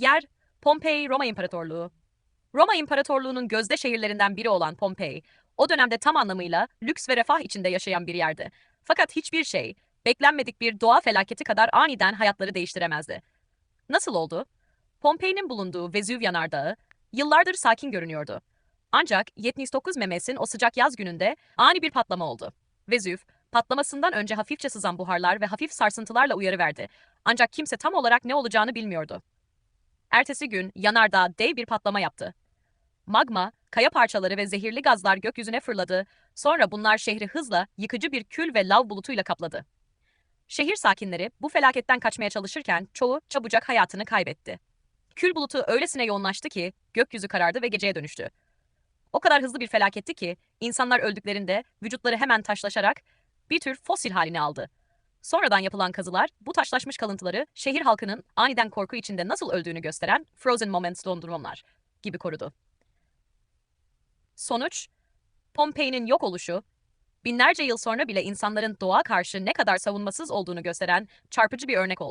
Yer, Pompei Roma İmparatorluğu. Roma İmparatorluğu'nun gözde şehirlerinden biri olan Pompei, o dönemde tam anlamıyla lüks ve refah içinde yaşayan bir yerdi. Fakat hiçbir şey, beklenmedik bir doğa felaketi kadar aniden hayatları değiştiremezdi. Nasıl oldu? Pompei'nin bulunduğu Vezüv yanardağı, yıllardır sakin görünüyordu. Ancak 79 Memes'in o sıcak yaz gününde ani bir patlama oldu. Vezüv, patlamasından önce hafifçe sızan buharlar ve hafif sarsıntılarla uyarı verdi. Ancak kimse tam olarak ne olacağını bilmiyordu. Ertesi gün yanardağ dev bir patlama yaptı. Magma, kaya parçaları ve zehirli gazlar gökyüzüne fırladı. Sonra bunlar şehri hızla yıkıcı bir kül ve lav bulutuyla kapladı. Şehir sakinleri bu felaketten kaçmaya çalışırken çoğu çabucak hayatını kaybetti. Kül bulutu öylesine yoğunlaştı ki gökyüzü karardı ve geceye dönüştü. O kadar hızlı bir felaketti ki insanlar öldüklerinde vücutları hemen taşlaşarak bir tür fosil halini aldı. Sonradan yapılan kazılar bu taşlaşmış kalıntıları şehir halkının aniden korku içinde nasıl öldüğünü gösteren Frozen Moments dondurmalar gibi korudu. Sonuç, Pompei'nin yok oluşu, binlerce yıl sonra bile insanların doğa karşı ne kadar savunmasız olduğunu gösteren çarpıcı bir örnek oldu.